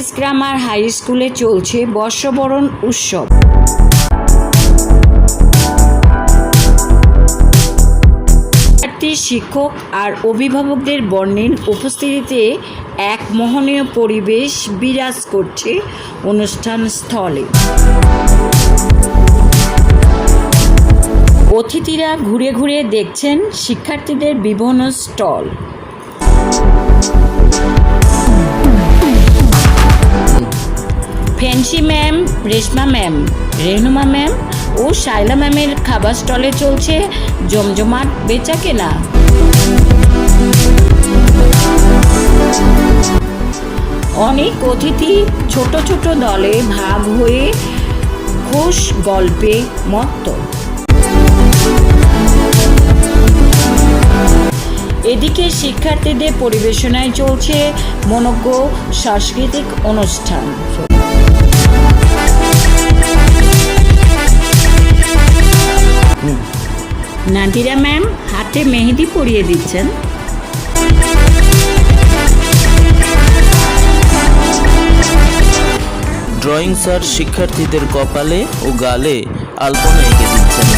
S grammar high স্কুলে চলছে বর্ষবরণ উৎসব। শিক্ষক আর অভিভাবকদের বর্ণিল উপস্থিতিতে এক মোহনীয় পরিবেশ বিরাজ করছে অনুষ্ঠান স্থলে। অতিথিরা ঘুরে ঘুরে দেখছেন শিক্ষার্থীদের বিভিন্ন stall. Fancy ma'am, Reshma ma'am Rehnuma ma'am ও শাইলা ম্যামের খাবার স্টলে চলছে জমজমাট বেচা কেনা। অনেক অতিথি ছোট ছোট দলে ভাগ হয়ে খোশ গল্পে মত্ত। এদিকে শিক্ষার্থীদের পরিবেশনায় চলছে মনজ্ঞ সাংস্কৃতিক অনুষ্ঠান। নাদিরা ম্যাম, হাতে মেহেদি পরিয়ে দিচ্ছেন। ড্রয়িং স্যার শিক্ষার্থীদের কপালে ও গালে আলপনা এঁকে দিচ্ছেন।